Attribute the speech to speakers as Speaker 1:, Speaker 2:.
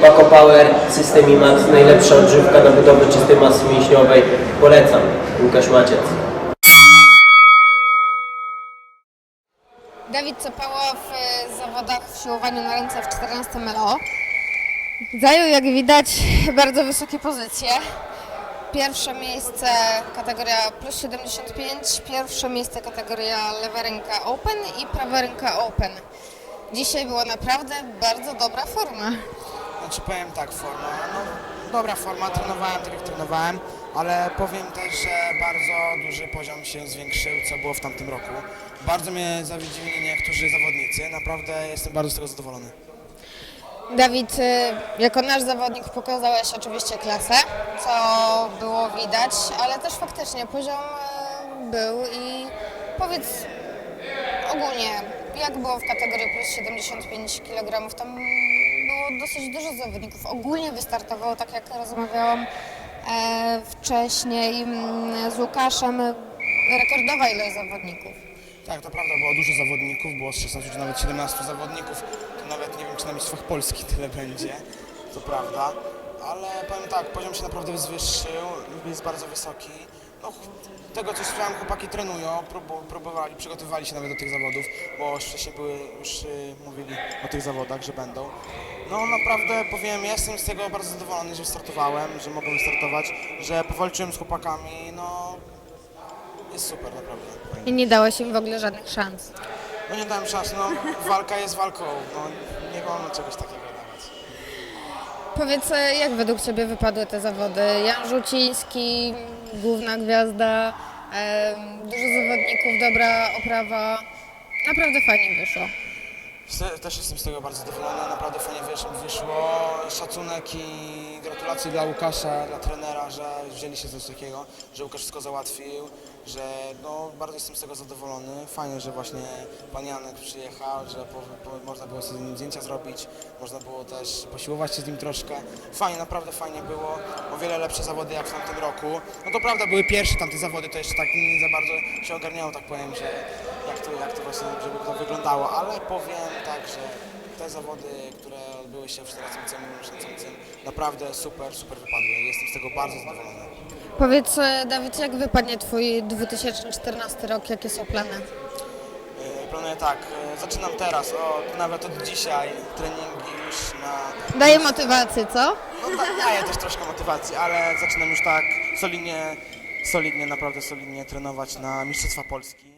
Speaker 1: Paco Power, System IMAX, najlepsza odżywka na budowę czystej masy mięśniowej. Polecam. Łukasz Maciec.
Speaker 2: Dawid Cepała w e, zawodach w siłowaniu na ręce w 14 LO. Zajął, jak widać, bardzo wysokie pozycje. Pierwsze miejsce kategoria plus 75, pierwsze miejsce kategoria lewa ręka Open i prawa ręka Open. Dzisiaj była naprawdę bardzo dobra forma.
Speaker 3: Znaczy powiem tak, forma, no dobra forma, trenowałem tak jak trenowałem, ale powiem też, że bardzo duży poziom się zwiększył, co było w tamtym roku. Bardzo mnie zawiedzili niektórzy zawodnicy, naprawdę jestem bardzo z tego zadowolony.
Speaker 2: Dawid, y, jako nasz zawodnik pokazałeś oczywiście klasę, co było widać, ale też faktycznie poziom y, był i powiedz ogólnie, jak było w kategorii plus 75 kg, tam dosyć dużo zawodników. Ogólnie wystartowało, tak jak rozmawiałam e, wcześniej mm, z Łukaszem, rekordowa ilość zawodników.
Speaker 3: Tak, to prawda, było dużo zawodników, było z 16 czy nawet 17 zawodników, to nawet nie wiem, czy na Mistrzostwach Polski tyle będzie, to prawda, ale powiem tak, poziom się naprawdę wywyższył, jest bardzo wysoki. No, tego co słyszałem, chłopaki trenują, próbu- próbowali, przygotowywali się nawet do tych zawodów, bo już wcześniej były, już y, mówili o tych zawodach, że będą. No naprawdę powiem, jestem z tego bardzo zadowolony, że startowałem, że mogłem startować, że powalczyłem z chłopakami, no jest super naprawdę.
Speaker 2: I nie dałeś im w ogóle żadnych szans.
Speaker 3: No nie dałem szans, no walka jest walką, no nie wolno czegoś takiego.
Speaker 2: Powiedz, e, jak według Ciebie wypadły te zawody? Jan Rzuciński, główna gwiazda, dużo zawodników, dobra oprawa. Naprawdę fajnie wyszło.
Speaker 3: Też jestem z tego bardzo zadowolony, naprawdę fajnie wyszło. Szacunek i gratulacje dla Łukasza, dla trenera, że wzięli się coś takiego, że Łukasz wszystko załatwił, że no bardzo jestem z tego zadowolony. Fajnie, że właśnie pan Janek przyjechał, że po, po, można było sobie z nim zdjęcia zrobić, można było też posiłować się z nim troszkę. Fajnie, naprawdę fajnie było. O wiele lepsze zawody jak w tamtym roku. No to prawda, były pierwsze tamte zawody, to jeszcze tak nie za bardzo się ogarniało, tak powiem, że jak to, jak to właśnie, żeby to wyglądało, ale powiem tak, że te zawody, które odbyły się w 14 miesiącem, naprawdę super, super wypadły. Jestem z tego bardzo zadowolony.
Speaker 2: Powiedz, e, Dawid, jak wypadnie Twój 2014 rok? Jakie są plany?
Speaker 3: Yy, Planuję tak, yy, zaczynam teraz, o, nawet od dzisiaj treningi już na...
Speaker 2: Daje motywację, co?
Speaker 3: No da- daję też troszkę motywacji, ale zaczynam już tak solidnie, solidnie, naprawdę solidnie trenować na Mistrzostwa Polski.